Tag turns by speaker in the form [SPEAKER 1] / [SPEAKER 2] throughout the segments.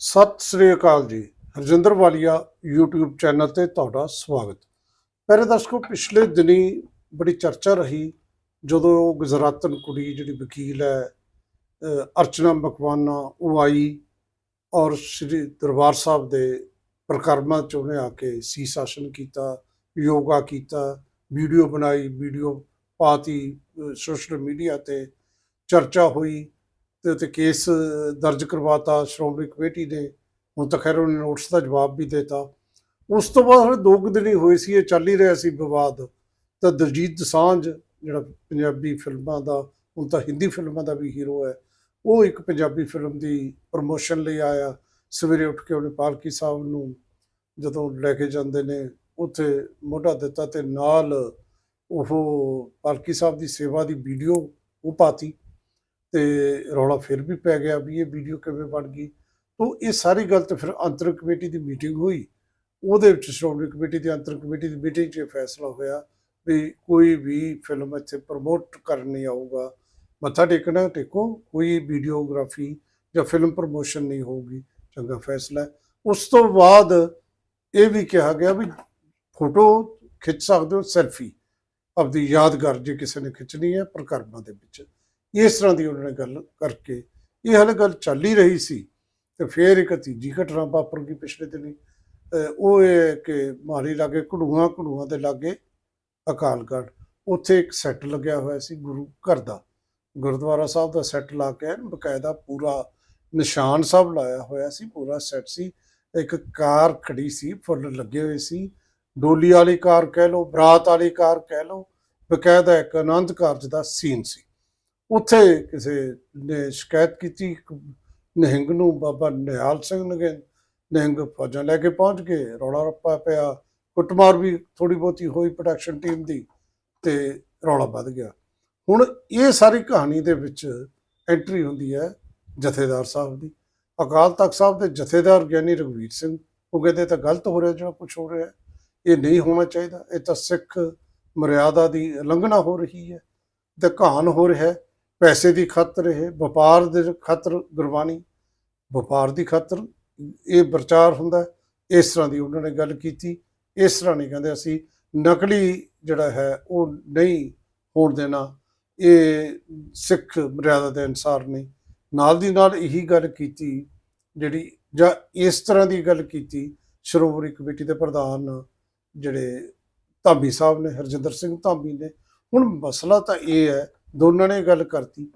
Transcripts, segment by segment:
[SPEAKER 1] ਸਤਿ ਸ੍ਰੀ ਅਕਾਲ ਜੀ। ਹਰਜਿੰਦਰ ਵਾਲੀਆ YouTube channel ਤੇ ਤੁਹਾਡਾ ਸਵਾਗਤ। ਪਹਿਲੇ ਦਰਸ਼ਕੋ, ਪਿਛਲੇ ਦਿਨੀ ਬੜੀ ਚਰਚਾ ਰਹੀ, ਜਦੋਂ ਉਹ ਗੁਜਰਾਤਨ ਕੁੜੀ ਜਿਹੜੀ ਵਕੀਲ ਹੈ ਅਰਚਨਾ ਮਕਵਾਨਾ, ਉਹ ਆਈ ਔਰ ਸ੍ਰੀ ਦਰਬਾਰ ਸਾਹਿਬ ਦੇ ਪ੍ਰਕਰਮਾਂ ਚ ਉਹਨੇ ਆ ਕੇ ਸੀ ਸ਼ਾਸਨ ਕੀਤਾ, ਯੋਗਾ ਕੀਤਾ, ਵੀਡੀਓ ਬਣਾਈ, ਵੀਡੀਓ ਪਾਤੀ ਸੋਸ਼ਲ ਮੀਡੀਆ ਤੇ ਚਰਚਾ ਹੋਈ। ਤੇ ਉੱਤੇ ਕੇਸ ਦਰਜ ਕਰਵਾਤਾ ਸ਼੍ਰੋਮਣੀ ਕਮੇਟੀ ਨੇ। ਹੁਣ ਤਾਂ ਖੈਰ ਉਹਨੇ ਨੋਟਿਸ ਦਾ ਜਵਾਬ ਵੀ ਦਿੱਤਾ। ਉਸ ਤੋਂ ਬਾਅਦ ਹਲੇ ਦੋ ਕੁ ਦਿਨ ਹੀ ਹੋਏ ਸੀ, ਇਹ ਚੱਲ ਹੀ ਰਿਹਾ ਸੀ ਵਿਵਾਦ। ਤਾਂ ਦਲਜੀਤ ਦੋਸਾਂਝ, ਜਿਹੜਾ ਪੰਜਾਬੀ ਫਿਲਮਾਂ ਦਾ, ਹੁਣ ਤਾਂ ਹਿੰਦੀ ਫਿਲਮਾਂ ਦਾ ਵੀ ਹੀਰੋ ਹੈ, ਉਹ ਇੱਕ ਪੰਜਾਬੀ ਫਿਲਮ ਦੀ ਪ੍ਰਮੋਸ਼ਨ ਲਈ ਆਇਆ। ਸਵੇਰੇ ਉੱਠ ਕੇ ਉਹਨੇ ਪਾਲਕੀ ਸਾਹਿਬ ਨੂੰ ਜਦੋਂ ਲੈ ਕੇ ਜਾਂਦੇ ਨੇ, ਉੱਥੇ ਮੋਢਾ ਦਿੱਤਾ ਤੇ ਨਾਲ ਉਹ ਪਾਲਕੀ ਸਾਹਿਬ ਦੀ ਸੇਵਾ ਦੀ ਵੀਡੀਓ ਉਹ ਪਾਤੀ। ਤੇ ਰੌਲਾ ਫਿਰ ਵੀ ਪੈ ਗਿਆ ਵੀ ਇਹ ਵੀਡੀਓ ਕਿਵੇਂ ਬਣ ਗਈ। ਤੋਂ ਇਹ ਸਾਰੀ ਗੱਲ ਤੇ ਫਿਰ ਅੰਤਰ ਕਮੇਟੀ ਦੀ ਮੀਟਿੰਗ ਹੋਈ। ਉਹਦੇ ਵਿੱਚ ਸ਼੍ਰੋਮਣੀ ਕਮੇਟੀ ਦੀ ਅੰਤਰ ਕਮੇਟੀ ਦੀ ਮੀਟਿੰਗ 'ਚ ਇਹ ਫੈਸਲਾ ਹੋਇਆ ਵੀ ਕੋਈ ਵੀ ਫਿਲਮ ਇੱਥੇ ਪ੍ਰਮੋਟ ਕਰਨ ਨਹੀਂ ਆਊਗਾ, ਮੱਥਾ ਟੇਕਣਾ, ਟੇਕੋ, ਕੋਈ ਵੀਡੀਓਗ੍ਰਾਫੀ ਜਾਂ ਫਿਲਮ ਪ੍ਰਮੋਸ਼ਨ ਨਹੀਂ ਹੋਊਗੀ, ਚੰਗਾ ਫੈਸਲਾ। ਉਸ ਤੋਂ ਬਾਅਦ ਇਹ ਵੀ ਕਿਹਾ ਗਿਆ ਵੀ ਫੋਟੋ ਖਿੱਚ ਸਕਦੇ ਹੋ, ਸੈਲਫੀ। ਆਪਦੀ ਯਾਦਗਾਰ ਜੇ ਕਿਸੇ ਨੇ ਖਿੱਚਣੀ ਹੈ ਪ੍ਰਕਰਮਾਂ ਦੇ ਵਿੱਚ। ਇਸ ਤਰ੍ਹਾਂ ਦੀ ਉਹਨਾਂ ਨੇ ਗੱਲ ਕਰਕੇ ਇਹ ਹਲੇ ਗੱਲ ਚੱਲ ਹੀ ਰਹੀ ਸੀ ਤੇ ਫਿਰ ਇੱਕ ਤੀਜੀ ਘਟਨਾ ਵਾਪਰ ਗਈ ਪਿਛਲੇ ਦਿਨੀ। ਉਹ ਇਹ ਹੈ ਕਿ ਮਾਰੀ ਲਾਗੇ, ਘੜੂਆਂ ਘੜੂਆਂ ਦੇ ਲਾਗੇ ਅਕਾਲਗੜ੍ਹ, ਉੱਥੇ ਇੱਕ ਸੈੱਟ ਲੱਗਿਆ ਹੋਇਆ ਸੀ ਗੁਰੂ ਘਰ ਦਾ। ਗੁਰਦੁਆਰਾ ਸਾਹਿਬ ਦਾ ਸੈੱਟ ਲਾ ਕੇ ਐਨ ਬਕਾਇਦਾ ਪੂਰਾ ਨਿਸ਼ਾਨ ਸਾਹਿਬ ਲਾਇਆ ਹੋਇਆ ਸੀ, ਪੂਰਾ ਸੈੱਟ ਸੀ। ਇੱਕ ਕਾਰ ਖੜੀ ਸੀ, ਫੁੱਲ ਲੱਗੇ ਹੋਏ ਸੀ। ਡੋਲੀ ਵਾਲੀ ਕਾਰ ਕਹਿ ਲਓ, ਬਰਾਤ ਵਾਲੀ ਕਾਰ ਕਹਿ ਲਓ, ਬਕਾਇਦਾ ਇੱਕ ਆਨੰਦ ਕਾਰਜ ਦਾ ਸੀਨ ਸੀ। ਉੱਥੇ ਕਿਸੇ ਨੇ ਸ਼ਿਕਾਇਤ ਕੀਤੀ, ਇੱਕ ਨਿਹੰਗ ਨੂੰ ਬਾਬਾ ਨਿਹਾਲ ਸਿੰਘ ਨੇ ਨਿਹੰਗ ਫੌਜਾਂ ਲੈ ਕੇ ਪਹੁੰਚ ਗਏ ਰੌਲਾ ਰੱਪਾ ਪਿਆ। ਕੁੱਟਮਾਰ ਵੀ ਥੋੜੀ ਬਹੁਤੀ ਹੋਈ ਪ੍ਰੋਡਕਸ਼ਨ ਟੀਮ ਦੀ ਤੇ ਰੌਲਾ ਵੱਧ ਗਿਆ। ਹੁਣ ਇਹ ਸਾਰੀ ਕਹਾਣੀ ਦੇ ਵਿੱਚ ਐਂਟਰੀ ਹੁੰਦੀ ਹੈ ਜਥੇਦਾਰ ਸਾਹਿਬ ਦੀ। ਅਕਾਲ ਤਖਤ ਸਾਹਿਬ ਦੇ ਜਥੇਦਾਰ ਗਿਆਨੀ ਰਘਵੀਰ ਸਿੰਘ, ਉਹ ਕਹਿੰਦੇ ਤਾਂ ਗਲਤ ਹੋ ਰਿਹਾ ਜਿਹੜਾ ਕੁਝ ਹੋ ਰਿਹਾ ਇਹ ਨਹੀਂ ਹੋਣਾ ਚਾਹੀਦਾ। ਇਹ ਤਾਂ ਸਿੱਖ ਮਰਿਆਦਾ ਦੀ ਉਲੰਘਣਾ ਹੋ ਰਹੀ ਹੈ ਤੇ ਕਹਾਣ ਹੋ ਰਿਹਾ ਹੈ। ਪੈਸੇ ਦੀ ਖਾਤਰ ਇਹ, ਵਪਾਰ ਦੇ ਖਾਤਰ ਗੁਰਬਾਣੀ, ਵਪਾਰ ਦੀ ਖਾਤਰ ਇਹ ਪ੍ਰਚਾਰ ਹੁੰਦਾ ਇਸ ਤਰ੍ਹਾਂ ਦੀ ਉਹਨਾਂ ਨੇ ਗੱਲ ਕੀਤੀ। ਇਸ ਤਰ੍ਹਾਂ ਨਹੀਂ ਕਹਿੰਦੇ ਅਸੀਂ ਨਕਲੀ ਜਿਹੜਾ ਹੈ ਉਹ ਨਹੀਂ ਹੋਣ ਦੇਣਾ। ਇਹ ਸਿੱਖ ਮਰਿਆਦਾ ਦੇ ਅਨਸਾਰ ਨਹੀਂ। ਨਾਲ ਦੀ ਨਾਲ ਇਹੀ ਗੱਲ ਕੀਤੀ ਜਿਹੜੀ ਜਾਂ ਇਸ ਤਰ੍ਹਾਂ ਦੀ ਗੱਲ ਕੀਤੀ ਸ਼੍ਰੋਮਣੀ ਕਮੇਟੀ ਦੇ ਪ੍ਰਧਾਨ ਜਿਹੜੇ ਧਾਮੀ ਸਾਹਿਬ ਨੇ, ਹਰਜਿੰਦਰ ਸਿੰਘ ਧਾਮੀ ਨੇ। ਹੁਣ ਮਸਲਾ ਤਾਂ ਇਹ ਹੈ ਦੋਨਾਂ ਨੇ ਗੱਲ ਕਰਤੀ।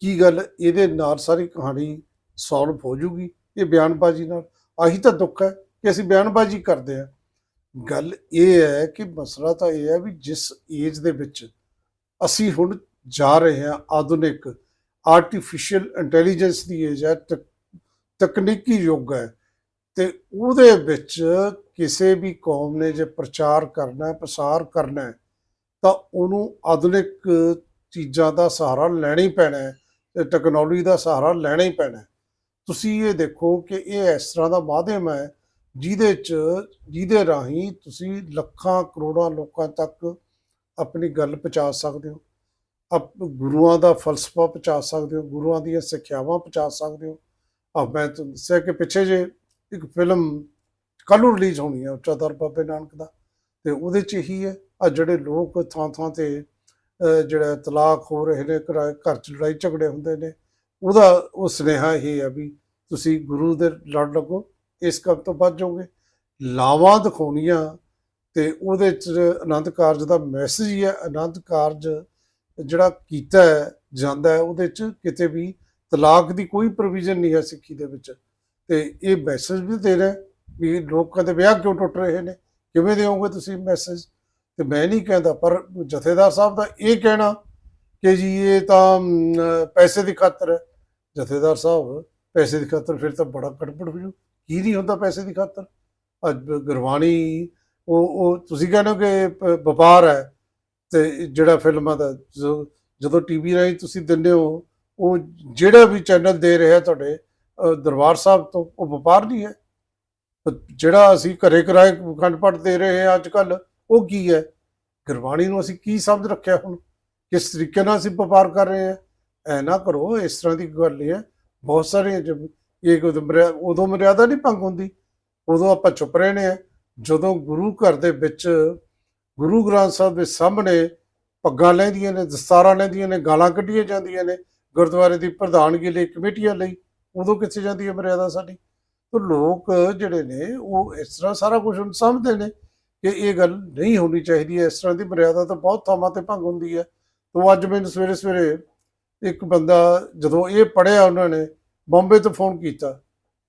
[SPEAKER 1] ਕੀ ਗੱਲ? ਇਹਦੇ ਨਾਲ ਸਾਰੀ ਕਹਾਣੀ ਸੌਲਵ ਹੋ ਜੂਗੀ ਇਹ ਬਿਆਨਬਾਜ਼ੀ ਨਾਲ। ਆਹੀ ਤਾਂ ਦੁੱਖ ਹੈ ਕਿ ਅਸੀਂ ਬਿਆਨਬਾਜ਼ੀ ਕਰਦੇ ਹਾਂ। ਗੱਲ ਇਹ ਹੈ ਕਿ ਮਸਲਾ ਤਾਂ ਇਹ ਹੈ ਵੀ ਜਿਸ ਏਜ ਦੇ ਵਿੱਚ ਅਸੀਂ ਹੁਣ ਜਾ ਰਹੇ ਹਾਂ ਆਧੁਨਿਕ ਆਰਟੀਫੀਸ਼ੀਅਲ ਇੰਟੈਲੀਜੈਂਸ ਦੀ ਏਜ ਹੈ, ਤਕ- ਤਕਨੀਕੀ ਯੁੱਗ ਹੈ, ਤੇ ਉਹਦੇ ਵਿੱਚ ਕਿਸੇ ਵੀ ਕੌਮ ਨੇ ਜੇ ਪ੍ਰਚਾਰ ਕਰਨਾ ਹੈ, ਪ੍ਰਸਾਰ ਕਰਨਾ ਹੈ, ਤਾਂ ਉਹਨੂੰ ਆਧੁਨਿਕ ਚੀਜ਼ਾਂ ਦਾ ਸਹਾਰਾ ਲੈਣਾ ਹੀ ਪੈਣਾ ਹੈ ਤੇ ਟੈਕਨੋਲੋਜੀ ਦਾ ਸਹਾਰਾ ਲੈਣਾ ਹੀ ਪੈਣਾ ਤੁਸੀਂ ਇਹ ਦੇਖੋ ਕਿ ਇਹ ਇਸ ਤਰ੍ਹਾਂ ਦਾ ਮਾਧਿਅਮ ਹੈ ਜਿਹਦੇ ਚ, ਜਿਹਦੇ ਰਾਹੀਂ ਤੁਸੀਂ ਲੱਖਾਂ ਕਰੋੜਾਂ ਲੋਕਾਂ ਤੱਕ ਆਪਣੀ ਗੱਲ ਪਹੁੰਚਾ ਸਕਦੇ ਹੋ। ਆਪ ਗੁਰੂਆਂ ਦਾ ਫਲਸਫਾ ਪਹੁੰਚਾ ਸਕਦੇ ਹੋ, ਗੁਰੂਆਂ ਦੀਆਂ ਸਿੱਖਿਆਵਾਂ ਪਹੁੰਚਾ ਸਕਦੇ ਹੋ। ਆ ਮੈਂ ਤੁਹਾਨੂੰ ਦੱਸਿਆ ਕਿ ਪਿੱਛੇ ਜੇ ਇੱਕ ਫਿਲਮ ਕੱਲ੍ਹ ਨੂੰ ਰਿਲੀਜ਼ ਹੋਣੀ ਹੈ ਉੱਚਾ ਦਰ ਬਾਬੇ ਨਾਨਕ ਦਾ ਤੇ ਉਹਦੇ ਚ ਹੀ ਹੈ। ਆ ਜਿਹੜੇ ਲੋਕ ਥਾਂ ਥਾਂ ਤੇ ਜਿਹੜਾ ਤਲਾਕ ਹੋ ਰਹੇ ਨੇ ਘਰਾਂ- ਘਰ ਚ ਲੜਾਈ ਝਗੜੇ ਹੁੰਦੇ ਨੇ ਉਹਦਾ ਉਹ ਸੁਨੇਹਾ ਇਹ ਹੈ ਵੀ ਤੁਸੀਂ ਗੁਰੂ ਦੇ ਲੜ ਲੱਗੋ ਇਸ ਕੰਮ ਤੋਂ ਬਚ ਜਾਓਗੇ। ਲਾਵਾਂ ਦਿਖਾਉਣੀਆਂ ਤੇ ਉਹਦੇ ਚ ਆਨੰਦ ਕਾਰਜ ਦਾ ਮੈਸੇਜ ਹੀ ਹੈ ਆਨੰਦ ਕਾਰਜ ਜਿਹੜਾ ਕੀਤਾ ਹੈ, ਜਾਂਦਾ ਹੈ ਉਹਦੇ ਚ ਕਿਤੇ ਵੀ ਤਲਾਕ ਦੀ ਕੋਈ ਪ੍ਰੋਵੀਜ਼ਨ ਨਹੀਂ ਹੈ ਸਿੱਖੀ ਦੇ ਵਿੱਚ। ਤੇ ਇਹ ਮੈਸੇਜ ਵੀ ਦੇ ਰਿਹਾ ਵੀ ਲੋਕਾਂ ਦੇ ਵਿਆਹ ਕਿਉਂ ਟੁੱਟ ਰਹੇ ਨੇ ਕਿਵੇਂ ਦਿਓਗੇ ਤੁਸੀਂ ਮੈਸੇਜ ਤੇ ਮੈਂ ਨਹੀਂ ਕਹਿੰਦਾ, ਪਰ ਜਥੇਦਾਰ ਸਾਹਿਬ ਦਾ ਇਹ ਕਹਿਣਾ ਕਿ ਜੀ ਇਹ ਤਾਂ ਪੈਸੇ ਦੀ ਖਾਤਰ ਹੈ। ਜਥੇਦਾਰ ਸਾਹਿਬ, ਪੈਸੇ ਦੀ ਖਾਤਰ ਫਿਰ ਤਾਂ ਬੜਾ ਗੜਬੜ ਹੋ ਜੂ ਕੀ ਨਹੀਂ ਹੁੰਦਾ ਪੈਸੇ ਦੀ ਖਾਤਰ? ਅੱਜ ਗੁਰਬਾਣੀ, ਉਹ ਉਹ ਤੁਸੀਂ ਕਹਿੰਦੇ ਹੋ ਕਿ ਵਪਾਰ ਹੈ ਤੇ ਜਿਹੜਾ ਫਿਲਮਾਂ ਦਾ ਜੋ- ਜਦੋਂ ਟੀਵੀ ਰਾਹੀਂ ਤੁਸੀਂ ਦਿੰਦੇ ਹੋ, ਉਹ ਜਿਹੜਾ ਵੀ ਚੈਨਲ ਦੇ ਰਿਹਾ ਤੁਹਾਡੇ ਦਰਬਾਰ ਸਾਹਿਬ ਤੋਂ, ਉਹ ਵਪਾਰ ਨਹੀਂ ਹੈ। ਜਿਹੜਾ ਅਸੀਂ ਘਰੇ ਕਿਰਾਏ ਖੰਡ ਪਾਠ ਦੇ ਰਹੇ ਹਾਂ ਅੱਜ ਕੱਲ੍ਹ ਉਹ ਕੀ ਹੈ? ਗੁਰਬਾਣੀ ਨੂੰ ਅਸੀਂ ਕੀ ਸਮਝ ਰੱਖਿਆ ਹੁਣ? ਕਿਸ ਤਰੀਕੇ ਨਾਲ ਅਸੀਂ ਵਪਾਰ ਕਰ ਰਹੇ ਹਾਂ? ਐ ਨਾ ਕਰੋ, ਇਸ ਤਰ੍ਹਾਂ ਦੀ ਗੱਲ ਨਹੀਂ ਹੈ। ਬਹੁਤ ਸਾਰੇ ਜ- ਇਹ ਮਰਿਆ- ਉਦੋਂ ਮਰਿਆਦਾ ਨਹੀਂ ਭੰਗ ਹੁੰਦੀ। ਉਦੋਂ ਆਪਾਂ ਚੁੱਪ ਰਹੇ ਨੇ ਜਦੋਂ ਗੁਰੂ ਘਰ ਦੇ ਵਿੱਚ, ਗੁਰੂ ਗ੍ਰੰਥ ਸਾਹਿਬ ਦੇ ਸਾਹਮਣੇ ਪੱਗਾਂ ਲੈਂਦੀਆਂ ਨੇ, ਦਸਤਾਰਾਂ ਲੈਂਦੀਆਂ ਨੇ, ਗਾਲਾਂ ਕੱਢੀਆਂ ਜਾਂਦੀਆਂ ਨੇ, ਗੁਰਦੁਆਰੇ ਦੀ ਪ੍ਰਧਾਨਗੀ ਲਈ, ਕਮੇਟੀਆਂ ਲਈ, ਉਦੋਂ ਕਿੱਥੇ ਜਾਂਦੀ ਹੈ ਮਰਿਆਦਾ ਸਾਡੀ? ਤਾਂ ਲੋਕ ਜਿਹੜੇ ਨੇ, ਉਹ ਇਸ ਤਰ੍ਹਾਂ ਸਾਰਾ ਕੁਝ ਹੁਣ ਸਮਝਦੇ ਨੇ। ਕਿ ਇਹ ਗੱਲ ਨਹੀਂ ਹੋਣੀ ਚਾਹੀਦੀ ਹੈ। ਇਸ ਤਰ੍ਹਾਂ ਦੀ ਮਰਿਆਦਾ ਤਾਂ ਬਹੁਤ ਥਾਵਾਂ ਤੇ ਭੰਗ ਹੁੰਦੀ ਹੈ। ਤੋਂ ਅੱਜ ਮੈਨੂੰ ਸਵੇਰੇ ਸਵੇਰੇ ਇੱਕ ਬੰਦਾ ਜਦੋਂ ਇਹ ਪੜਿਆ ਉਹਨਾਂ ਨੇ, ਬੰਬੇ ਤੋਂ ਫੋਨ ਕੀਤਾ।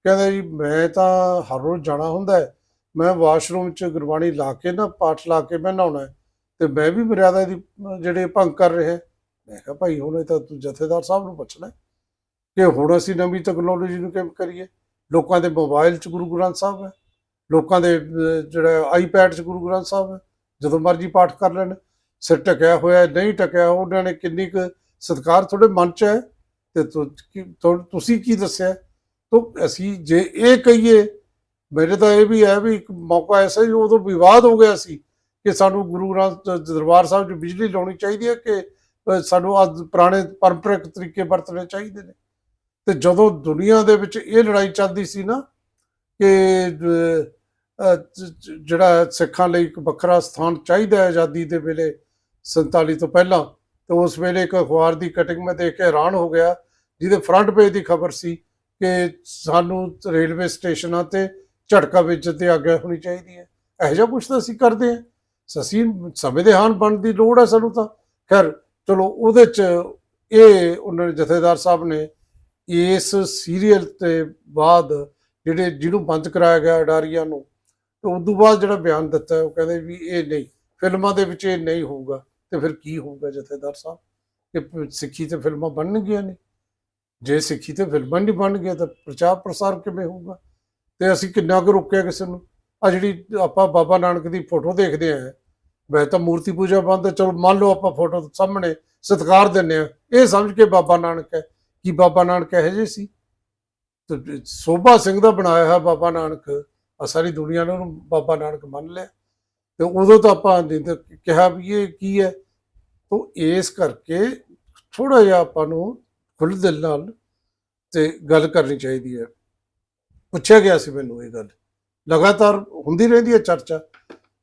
[SPEAKER 1] ਕਹਿੰਦਾ ਜੀ, ਮੈਂ ਤਾਂ ਹਰ ਰੋਜ਼ ਜਾਣਾ ਹੁੰਦਾ ਹੈ। ਮੈਂ ਵਾਸ਼ਰੂਮ 'ਚ ਗੁਰਬਾਣੀ ਲਾ ਕੇ ਨਾ, ਪਾਠ ਲਾ ਕੇ ਮੈਂ ਨਹਾਉਣਾ ਹੈ। ਤੇ ਮੈਂ ਵੀ ਮਰਿਆਦਾ ਦੀ, ਜਿਹੜੇ ਭੰਗ ਕਰ ਰਿਹਾ ਮੈਂ ਕਿਹਾ, ਭਾਈ, ਹੁਣ ਇਹ ਤਾਂ ਤੂੰ ਜਥੇਦਾਰ ਸਾਹਿਬ ਨੂੰ ਪੁੱਛਣਾ ਹੈ ਕਿ ਹੁਣ ਅਸੀਂ ਨਵੀਂ ਟੈਕਨੋਲੋਜੀ ਨੂੰ ਕਿਵੇਂ ਕਰੀਏ? ਲੋਕਾਂ ਦੇ ਮੋਬਾਈਲ 'ਚ ਗੁਰੂ ਗ੍ਰੰਥ ਸਾਹਿਬ ਹੈ। ਲੋਕਾਂ ਦੇ ਜਿਹੜਾ ਆਈਪੈਡ 'ਚ ਗੁਰੂ ਗ੍ਰੰਥ ਸਾਹਿਬ ਹੈ ਜਦੋਂ ਮਰਜ਼ੀ ਪਾਠ ਕਰ ਲੈਣ, ਸਿਰ ਟਕਿਆ ਹੋਇਆ, ਨਹੀਂ ਟਕਿਆ ਉਹਨਾਂ ਨੇ ਕਿੰਨੀ ਕੁ ਸਤਿਕਾਰ ਤੁਹਾਡੇ ਮਨ 'ਚ ਹੈ? ਤੇ ਤੁਸੀਂ ਕੀ ਦੱਸਿਆ? ਤਾਂ ਅਸੀਂ ਜੇ ਇਹ ਕਹੀਏ, ਮੇਰੇ ਤਾਂ ਇਹ ਵੀ ਹੈ ਵੀ ਇੱਕ ਮੌਕਾ ਐਸਾ ਹੀ ਉਦੋਂ ਵਿਵਾਦ ਹੋ ਗਿਆ ਸੀ ਕਿ ਸਾਨੂੰ ਗੁਰੂ ਗ੍ਰੰਥ ਦਰਬਾਰ ਸਾਹਿਬ 'ਚ ਬਿਜਲੀ ਲਾਉਣੀ ਚਾਹੀਦੀ ਹੈ ਕਿ ਸਾਨੂੰ ਅੱਜ ਪੁਰਾਣੇ ਪਰੰਪਰਿਕ ਤਰੀਕੇ ਵਰਤਣੇ ਚਾਹੀਦੇ ਨੇ। ਤੇ ਜਦੋਂ ਦੁਨੀਆ ਦੇ ਵਿੱਚ ਇਹ ਲੜਾਈ ਚੱਲਦੀ ਸੀ ਨਾ ਕਿ ਜਿਹੜਾ ਸਿੱਖਾਂ ਲਈ ਇੱਕ ਵੱਖਰਾ ਸਥਾਨ ਚਾਹੀਦਾ ਹੈ ਆਜ਼ਾਦੀ ਦੇ ਵੇਲੇ 47 ਤੋਂ ਪਹਿਲਾਂ, ਤੇ ਉਸ ਵੇਲੇ ਇੱਕ ਅਖਬਾਰ ਦੀ ਕਟਿੰਗ ਮੈਂ ਦੇਖ ਕੇ ਹੈਰਾਨ ਹੋ ਗਿਆ, ਜਿਹਦੇ ਫਰੰਟ ਪੇਜ ਦੀ ਖਬਰ ਸੀ ਕਿ ਸਾਨੂੰ ਰੇਲਵੇ ਸਟੇਸ਼ਨਾਂ ਤੇ ਝਟਕਾ ਵੇਚਣ ਤੇ ਆਗਿਆ ਹੋਣੀ ਚਾਹੀਦੀ ਹੈ। ਇਹੋ ਜਿਹਾ ਕੁਛ ਤਾਂ ਅਸੀਂ ਕਰਦੇ ਹਾਂ। ਅਸੀਂ ਸਮੇਂ ਦੇ ਹਾਨ ਬਣਨ ਦੀ ਲੋੜ ਹੈ ਸਾਨੂੰ ਤਾਂ। ਖੈਰ, ਚਲੋ, ਉਹਦੇ ਚ ਇਹ ਉਹਨਾਂ ਨੇ ਜਥੇਦਾਰ ਸਾਹਿਬ ਨੇ ਇਸ ਸੀਰੀਅਲ ਤੇ ਬਾਅਦ ਜਿਹੜੇ ਜਿਹਨੂੰ ਬੰਦ ਕਰਾਇਆ ਗਿਆ ਅਡਾਰੀਆਂ ਨੂੰ ਤੇ ਉਸ ਤੋਂ ਬਾਅਦ ਜਿਹੜਾ ਬਿਆਨ ਦਿੱਤਾ ਉਹ ਕਹਿੰਦੇ ਵੀ ਇਹ ਨਹੀਂ, ਫਿਲਮਾਂ ਦੇ ਵਿੱਚ ਇਹ ਨਹੀਂ ਹੋਊਗਾ ਤੇ ਫਿਰ ਕੀ ਹੋਊਗਾ ਜਥੇਦਾਰ ਸਾਹਿਬ? ਕਿ ਸਿੱਖੀ ਤੇ ਫਿਲਮਾਂ ਬਣਨਗੀਆਂ ਨੇ। ਜੇ ਸਿੱਖੀ ਤੇ ਫਿਲਮਾਂ ਨਹੀਂ ਬਣਨਗੀਆਂ ਤਾਂ ਪ੍ਰਚਾਰ ਪ੍ਰਸਾਰ ਕਿਵੇਂ ਹੋਊਗਾ? ਤੇ ਅਸੀਂ ਕਿੰਨਾ ਕੁ ਰੋਕਿਆ ਕਿਸੇ ਨੂੰ? ਆ ਜਿਹੜੀ ਆਪਾਂ ਬਾਬਾ ਨਾਨਕ ਦੀ ਫੋਟੋ ਦੇਖਦੇ ਆਂ ਵੈ ਤਾਂ ਮੂਰਤੀ ਪੂਜਾ ਬੰਦ ਹੈ, ਚਲੋ ਮੰਨ ਲਓ ਆਪਾਂ ਫੋਟੋ ਸਾਹਮਣੇ ਸਤਿਕਾਰ ਦਿੰਦੇ ਆ ਇਹ ਸਮਝ ਕੇ ਬਾਬਾ ਨਾਨਕ ਹੈ ਕਿ ਬਾਬਾ ਨਾਨਕ ਇਹੋ ਜਿਹੇ ਸੀ। ਤੇ ਸੋਭਾ ਸਿੰਘ ਦਾ ਬਣਾਇਆ ਹੈ ਬਾਬਾ ਨਾਨਕ ਆ ਸਾਰੀ ਦੁਨੀਆ ਨੇ ਉਹਨੂੰ ਬਾਬਾ ਨਾਨਕ ਮੰਨ ਲਿਆ। ਤੇ ਉਦੋਂ ਤਾਂ ਆਪਾਂ ਨਹੀਂ ਤਾਂ ਕਿਹਾ ਵੀ ਇਹ ਕੀ ਹੈ? ਤੋਂ ਇਸ ਕਰਕੇ ਥੋੜਾ ਜਿਹਾ ਆਪਾਂ ਨੂੰ ਖੁੱਲ੍ਹ ਦਿਲ ਨਾਲ ਤੇ ਗੱਲ ਕਰਨੀ ਚਾਹੀਦੀ ਹੈ। ਪੁੱਛਿਆ ਗਿਆ ਸੀ ਮੈਨੂੰ ਇਹ ਗੱਲ। ਲਗਾਤਾਰ ਹੁੰਦੀ ਰਹਿੰਦੀ ਹੈ ਚਰਚਾ।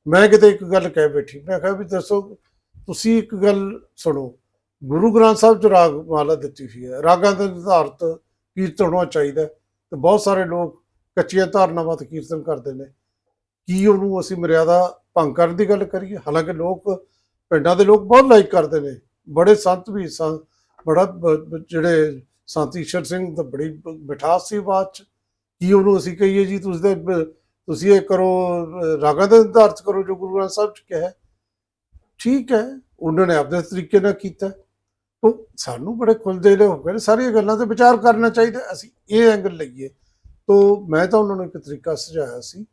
[SPEAKER 1] ਮੈਂ ਕਿਤੇ ਇੱਕ ਗੱਲ ਕਹਿ ਬੈਠੀ। ਮੈਂ ਕਿਹਾ ਵੀ ਦੱਸੋ, ਤੁਸੀਂ ਇੱਕ ਗੱਲ ਸੁਣੋ। ਗੁਰੂ ਗ੍ਰੰਥ ਸਾਹਿਬ ਚ ਰਾਗ ਮਾਲਾ ਦਿੱਤੀ ਹੋਈ ਹੈ। ਰਾਗਾਂ ਦੇ ਨਿਰਧਾਰਤ ਕੀਰਤਨ ਹੋਣਾ ਚਾਹੀਦਾ ਹੈ। ਤੇ ਬਹੁਤ ਸਾਰੇ ਲੋਕ ਕੱਚੀਆਂ ਧਾਰਨਾਵਾਂ ਤੇ ਕੀਰਤਨ ਕਰਦੇ ਨੇ। ਕੀ ਉਹਨੂੰ ਅਸੀਂ ਮਰਿਆਦਾ ਭੰਗ ਕਰਨ ਦੀ ਗੱਲ ਕਰੀਏ? ਹਾਲਾਂਕਿ ਲੋਕ ਪਿੰਡਾਂ ਦੇ ਲੋਕ ਬਹੁਤ ਲਾਈਕ ਕਰਦੇ ਨੇ। ਬੜੇ ਸੰਤ ਵੀ ਸੰ ਬੜਾ ਜਿਹੜੇ ਸੰਤ ਈਸ਼ਰ ਸਿੰਘ ਦਾ ਬੜੀ ਮਿਠਾਸ ਸੀ ਬਾਤ ਚ। ਕੀ ਉਹਨੂੰ ਅਸੀਂ ਕਹੀਏ ਜੀ ਤੁਸੀਂ ਤਾਂ ਤੁਸੀਂ ਇਹ ਕਰੋ ਰਾਗਾਂ ਦੇ ਨਿਰਧਾਰਤ ਕਰੋ ਜੋ ਗੁਰੂ ਗ੍ਰੰਥ ਸਾਹਿਬ ਚ ਕਿਹਾ। ਠੀਕ ਹੈ ਉਹਨਾਂ ਨੇ ਆਪਣੇ ਤਰੀਕੇ ਨਾਲ ਕੀਤਾ। ਤਾਂ ਸਾਨੂੰ ਬੜੇ ਖੁੱਲਦੇ ਹੋ ਗਏ ਨੇ, ਸਾਰੀਆਂ ਗੱਲਾਂ ਤੇ ਵਿਚਾਰ ਕਰਨਾ ਚਾਹੀਦਾ। ਅਸੀਂ ਇਹ ਐਂਗਲ ਲਈਏ। ਤਾਂ ਮੈਂ ਤਾਂ ਉਹਨਾਂ ਨੂੰ ਇੱਕ ਤਰੀਕਾ ਸੁਝਾਇਆ ਸੀ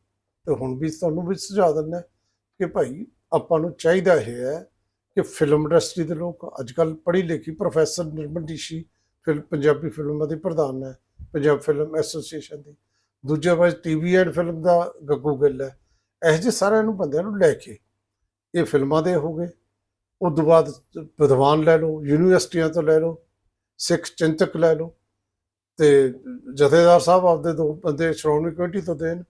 [SPEAKER 1] ਤੇ ਹੁਣ ਵੀ ਤੁਹਾਨੂੰ ਵੀ ਸੁਝਾ ਦਿੰਦਾ ਕਿ ਭਾਈ ਆਪਾਂ ਨੂੰ ਚਾਹੀਦਾ ਇਹ ਹੈ ਕਿ ਫਿਲਮ ਇੰਡਸਟਰੀ ਦੇ ਲੋਕ ਅੱਜ ਕੱਲ ਪੜ੍ਹੀ ਲਿਖੀ ਪ੍ਰੋਫੈਸਰ ਨਿਰਮਲ ਡੀਸ਼ੀ ਫਿਲ ਪੰਜਾਬੀ ਫਿਲਮਾਂ ਦੇ ਪ੍ਰਧਾਨ ਹੈ, ਪੰਜਾਬ ਫਿਲਮ ਐਸੋਸੀਏਸ਼ਨ ਦੀ। ਦੂਜੇ ਪਾਸੇ ਟੀਵੀ ਐਂਡ ਫਿਲਮ ਦਾ ਗੱਗੂ ਗਿੱਲ ਹੈ। ਇਹੋ ਜਿਹੇ ਸਾਰਿਆਂ ਨੂੰ ਬੰਦਿਆਂ ਨੂੰ ਲੈ ਕੇ ਇਹ ਫਿਲਮਾਂ ਦੇ ਹੋ ਗਏ। ਉਸ ਤੋਂ ਬਾਅਦ ਵਿਦਵਾਨ ਲੈ ਲਓ, ਯੂਨੀਵਰਸਿਟੀਆਂ ਤੋਂ ਲੈ ਲਓ, ਸਿੱਖ ਚਿੰਤਕ ਲੈ ਲਓ। ਤੇ ਜਥੇਦਾਰ ਸਾਹਿਬ ਆਪਦੇ ਦੋ ਬੰਦੇ ਸ਼੍ਰੋਮਣੀ ਕਮੇਟੀ ਤੋਂ ਦੇਣ,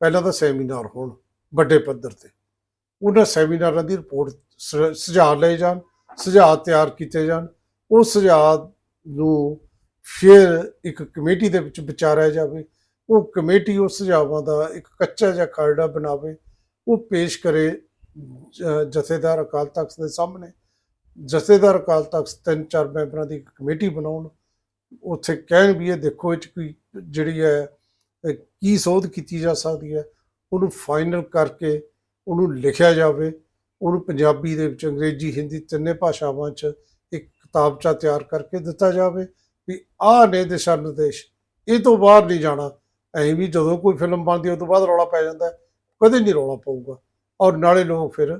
[SPEAKER 1] ਪਹਿਲਾਂ ਤਾਂ ਸੈਮੀਨਾਰ ਹੋਣ ਵੱਡੇ ਪੱਧਰ ਤੇ। ਉਹਨਾਂ ਸੈਮੀਨਾਰਾਂ ਦੀ ਰਿਪੋਰਟ ਸ- ਸੁਝਾਅ ਲਏ ਜਾਣ, ਸੁਝਾਅ ਤਿਆਰ ਕੀਤੇ ਜਾਣ। ਉਹ ਸੁਝਾਅ ਨੂੰ ਫਿਰ ਇੱਕ ਕਮੇਟੀ ਦੇ ਵਿੱਚ ਵਿਚਾਰਿਆ ਜਾਵੇ। ਉਹ ਕਮੇਟੀ ਉਸ ਸੁਝਾਵਾਂ ਦਾ ਇੱਕ ਕੱਚਾ ਜਿਹਾ ਖਰੜਾ ਬਣਾਵੇ। ਉਹ ਪੇਸ਼ ਕਰੇ ਜਥੇਦਾਰ ਅਕਾਲ ਤਖਤ ਦੇ ਸਾਹਮਣੇ। ਜਥੇਦਾਰ ਅਕਾਲ ਤਖਤ ਤਿੰਨ ਚਾਰ ਮੈਂਬਰਾਂ ਦੀ ਇੱਕ ਕਮੇਟੀ ਬਣਾਉਣ। ਉੱਥੇ ਕਹਿਣ ਵੀ ਇਹ ਦੇਖੋ ਇਹ 'ਚ ਕੋਈ ਜਿਹੜੀ ਹੈ ਕੀ ਸੋਧ ਕੀਤੀ ਜਾ ਸਕਦੀ ਹੈ, ਉਹਨੂੰ ਫਾਈਨਲ ਕਰਕੇ ਉਹਨੂੰ ਲਿਖਿਆ ਜਾਵੇ। ਉਹਨੂੰ ਪੰਜਾਬੀ ਦੇ ਵਿੱਚ ਅੰਗਰੇਜ਼ੀ, ਹਿੰਦੀ ਤਿੰਨੇ ਭਾਸ਼ਾਵਾਂ 'ਚ ਇੱਕ ਕਿਤਾਬਚਾ ਤਿਆਰ ਕਰਕੇ ਦਿੱਤਾ ਜਾਵੇ ਵੀ ਆਹ ਨੇ ਦਿਸ਼ਾ ਨਿਰਦੇਸ਼, ਇਹ ਤੋਂ ਬਾਹਰ ਨਹੀਂ ਜਾਣਾ। ਐਂ ਵੀ ਜਦੋਂ ਕੋਈ ਫਿਲਮ ਬਣਦੀ ਉਸ ਤੋਂ ਬਾਅਦ ਰੌਲਾ ਪੈ ਜਾਂਦਾ ਕਦੇ ਨਹੀਂ ਰੌਲਾ ਪਊਗਾ। ਔਰ ਨਾਲੇ ਲੋਕ ਫਿਰ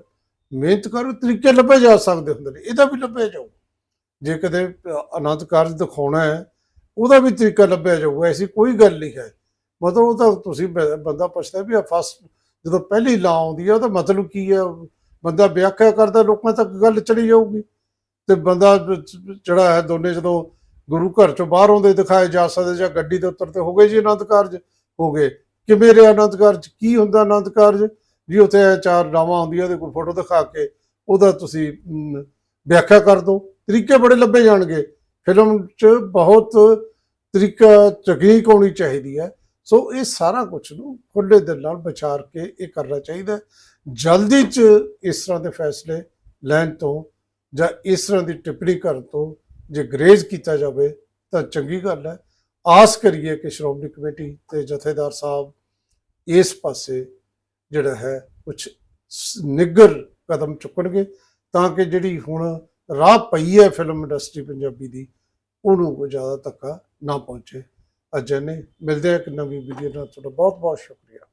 [SPEAKER 1] ਮਿਹਨਤ ਕਰੋ ਤਰੀਕੇ ਲੱਭੇ ਜਾ ਸਕਦੇ ਹੁੰਦੇ ਨੇ, ਇਹਦਾ ਵੀ ਲੱਭਿਆ ਜਾਊ ਜੇ ਕਦੇ ਅ, ਆਨੰਦ ਕਾਰਜ ਦਿਖਾਉਣਾ ਹੈ ਉਹਦਾ ਵੀ ਤਰੀਕਾ ਲੱਭਿਆ ਜਾਊਗਾ ਐਸੀ ਕੋਈ ਗੱਲ ਨਹੀਂ ਹੈ। ਮਤਲਬ ਉਹ ਤਾਂ ਤੁਸੀਂ ਬ- ਬੰਦਾ ਪੁੱਛਦਾ ਵੀ ਆ ਫਸਟ ਜਦੋਂ ਪਹਿਲੀ ਲਾ ਆਉਂਦੀ ਹੈ ਉਹਦਾ ਮਤਲਬ ਕੀ ਹੈ ਬੰਦਾ ਵਿਆਖਿਆ ਕਰਦਾ ਲੋਕਾਂ ਤੱਕ ਗੱਲ ਚਲੀ ਜਾਊਗੀ। ਤੇ ਬੰਦਾ ਜਿਹੜਾ ਹੈ ਦੋਨੇ ਜਦੋਂ ਗੁਰੂ ਘਰ ਚੋਂ ਬਾਹਰ ਆਉਂਦੇ ਦਿਖਾਏ ਜਾ ਸਕਦੇ ਜਾਂ ਗੱਡੀ ਦੇ ਉੱਤਰ ਤੇ ਹੋ ਗਏ ਜੀ ਆਨੰਦ ਕਾਰਜ ਹੋ ਗਏ। ਕਿਵੇਂ ਰਿਹਾ ਆਨੰਦ ਕਾਰਜ? ਕੀ ਹੁੰਦਾ ਆਨੰਦ ਕਾਰਜ? ਜੀ ਉੱਥੇ ਇਹ ਚਾਰ ਡਾਵਾਂ ਆਉਂਦੀਆਂ ਉਹਦੇ ਕੋਈ ਫੋਟੋ ਦਿਖਾ ਕੇ ਉਹਦਾ ਤੁਸੀਂ ਵਿਆਖਿਆ ਕਰ ਦਿਓ ਤਰੀਕੇ ਬੜੇ ਲੱਭੇ ਜਾਣਗੇ। ਫਿਲਮ 'ਚ ਬਹੁਤ ਤਰੀਕਾ, ਤਕਨੀਕ ਹੋਣੀ ਚਾਹੀਦੀ ਹੈ। ਸੋ ਇਹ ਸਾਰਾ ਕੁਝ ਨੂੰ ਖੁੱਲੇ ਦਿਲ ਨਾਲ ਵਿਚਾਰ ਕੇ ਇਹ ਕਰਨਾ ਚਾਹੀਦਾ ਜਲਦੀ 'ਚ ਇਸ ਤਰ੍ਹਾਂ ਦੇ ਫੈਸਲੇ ਲੈਣ ਤੋਂ ਜਾਂ ਇਸ ਤਰ੍ਹਾਂ ਦੀ ਟਿੱਪਣੀ ਕਰਨ ਤੋਂ ਜੇ ਗਰੇਜ਼ ਕੀਤਾ ਜਾਵੇ ਤਾਂ ਚੰਗੀ ਗੱਲ ਹੈ। ਆਸ ਕਰੀਏ ਕਿ ਸ਼੍ਰੋਮਣੀ ਕਮੇਟੀ ਤੇ ਜਥੇਦਾਰ ਸਾਹਿਬ ਇਸ ਪਾਸੇ ਜਿਹੜਾ ਹੈ ਕੁਝ ਨਿੱਗਰ ਕਦਮ ਚੁੱਕਣਗੇ ਤਾਂ ਕਿ ਜਿਹੜੀ ਹੁਣ ਰਾਹ ਪਈ ਹੈ ਫਿਲਮ ਇੰਡਸਟਰੀ ਪੰਜਾਬੀ ਦੀ, ਉਹਨੂੰ ਕੋਈ ਜ਼ਿਆਦਾ ਧੱਕਾ ਨਾ ਪਹੁੰਚੇ। ਅਜੇ ਨੇ ਮਿਲਦੇ ਆ ਇੱਕ ਨਵੀਂ ਵੀਡੀਓ ਨਾਲ। ਤੁਹਾਡਾ ਬਹੁਤ ਬਹੁਤ ਸ਼ੁਕਰੀਆ।